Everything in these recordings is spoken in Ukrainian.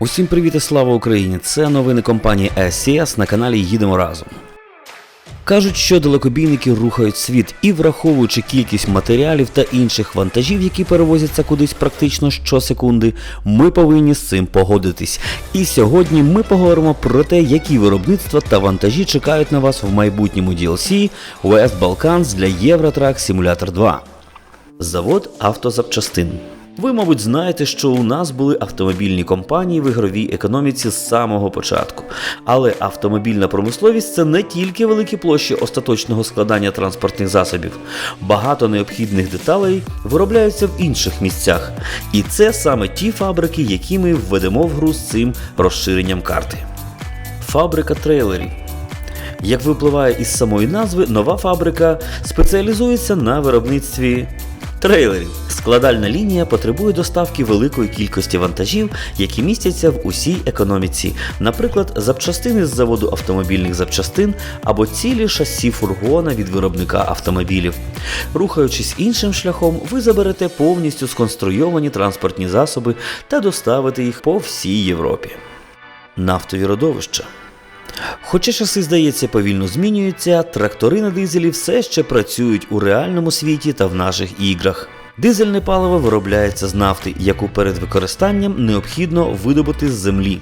Усім привіт і слава Україні! Це новини компанії SCS на каналі Їдемо разом. Кажуть, що далекобійники рухають світ і враховуючи кількість матеріалів та інших вантажів, які перевозяться кудись практично щосекунди, ми повинні з цим погодитись. І сьогодні ми поговоримо про те, які виробництва та вантажі чекають на вас в майбутньому DLC West Balkans для Eurotrack Simulator 2. Завод автозапчастин. Ви, мабуть, знаєте, що у нас були автомобільні компанії в ігровій економіці з самого початку. Але автомобільна промисловість це не тільки великі площі остаточного складання транспортних засобів. Багато необхідних деталей виробляються в інших місцях. І це саме ті фабрики, які ми введемо в гру з цим розширенням карти. Фабрика трейлерів. Як випливає із самої назви, нова фабрика спеціалізується на виробництві трейлерів. Складальна лінія потребує доставки великої кількості вантажів, які містяться в усій економіці, наприклад, запчастини з заводу автомобільних запчастин або цілі шасі фургона від виробника автомобілів. Рухаючись іншим шляхом, ви заберете повністю сконструйовані транспортні засоби та доставите їх по всій Європі. Нафтові родовища. Хоча часи, здається, повільно змінюються, трактори на дизелі все ще працюють у реальному світі та в наших іграх. Дизельне паливо виробляється з нафти, яку перед використанням необхідно видобути з землі.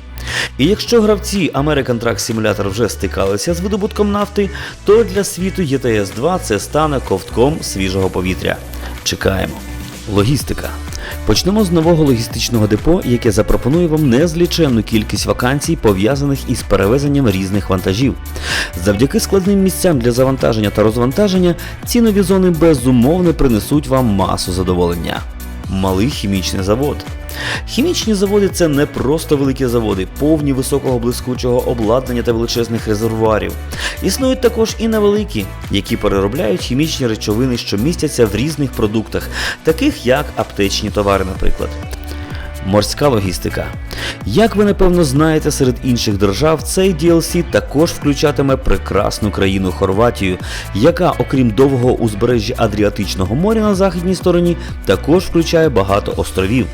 І якщо гравці American Truck Simulator вже стикалися з видобутком нафти, то для світу ETS 2 це стане ковтком свіжого повітря. Чекаємо. Логістика. Почнемо з нового логістичного депо, яке запропонує вам незліченну кількість вакансій, пов'язаних із перевезенням різних вантажів. Завдяки складним місцям для завантаження та розвантаження, ці нові зони безумовно принесуть вам масу задоволення. Малий хімічний завод. Хімічні заводи це не просто великі заводи, повні високого блискучого обладнання та величезних резервуарів. Існують також і невеликі, які переробляють хімічні речовини, що містяться в різних продуктах, таких як аптечні товари, наприклад. Морська логістика. Як ви напевно знаєте, серед інших держав цей DLC також включатиме прекрасну країну Хорватію, яка, окрім довгого узбережжя Адріатичного моря на західній стороні, також включає багато островів.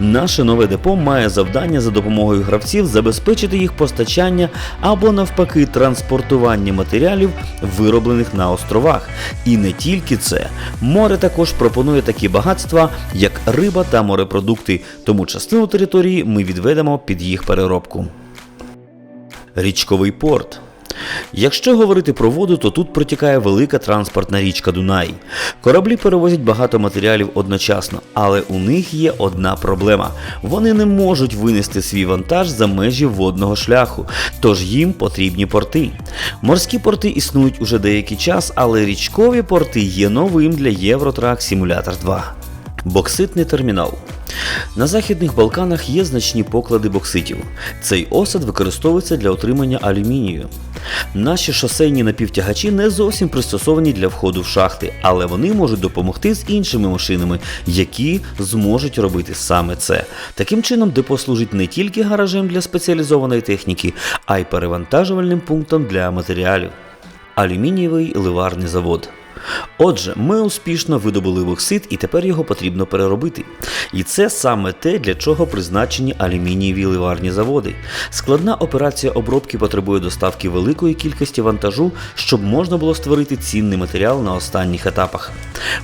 Наше нове депо має завдання за допомогою гравців забезпечити їх постачання або навпаки транспортування матеріалів, вироблених на островах. І не тільки це, море також пропонує такі багатства, як риба та морепродукти, тому частину території ми відведемо під їх переробку. Річковий порт. Якщо говорити про воду, то тут протікає велика транспортна річка Дунай. Кораблі перевозять багато матеріалів одночасно, але у них є одна проблема: вони не можуть винести свій вантаж за межі водного шляху, тож їм потрібні порти. Морські порти існують уже деякий час, але річкові порти є новим для Eurotrack Simulator 2. Бокситний термінал. На Західних Балканах є значні поклади бокситів. Цей осад використовується для отримання алюмінію. Наші шосейні напівтягачі не зовсім пристосовані для входу в шахти, але вони можуть допомогти з іншими машинами, які зможуть робити саме це. Таким чином, депо служить не тільки гаражем для спеціалізованої техніки, а й перевантажувальним пунктом для матеріалів. Алюмінієвий ливарний завод. Отже, ми успішно видобули боксит і тепер його потрібно переробити. І це саме те, для чого призначені алюмінієві ливарні заводи. Складна операція обробки потребує доставки великої кількості вантажу, щоб можна було створити цінний матеріал на останніх етапах.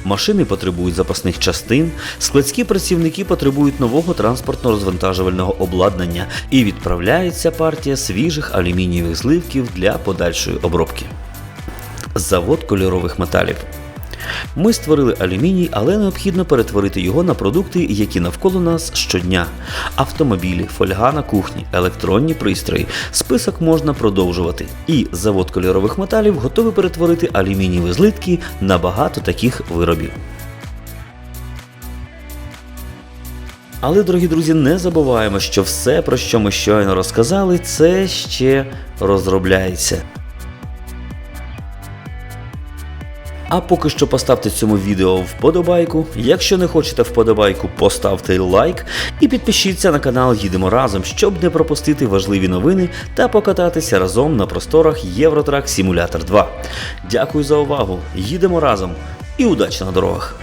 Машини потребують запасних частин, складські працівники потребують нового транспортно-розвантажувального обладнання і відправляється партія свіжих алюмінієвих зливків для подальшої обробки. Завод кольорових металів. Ми створили алюміній, але необхідно перетворити його на продукти, які навколо нас щодня: автомобілі, фольга на кухні, електронні пристрої. Список можна продовжувати. І завод кольорових металів готовий перетворити алюмінієві злитки на багато таких виробів. Але, дорогі друзі, не забуваємо, що все, про що ми щойно розказали, це ще розробляється. А поки що поставте цьому відео вподобайку. Якщо не хочете вподобайку, поставте лайк і підпишіться на канал Їдемо разом, щоб не пропустити важливі новини та покататися разом на просторах Євротрак Simulator 2. Дякую за увагу! Їдемо разом і удачі на дорогах!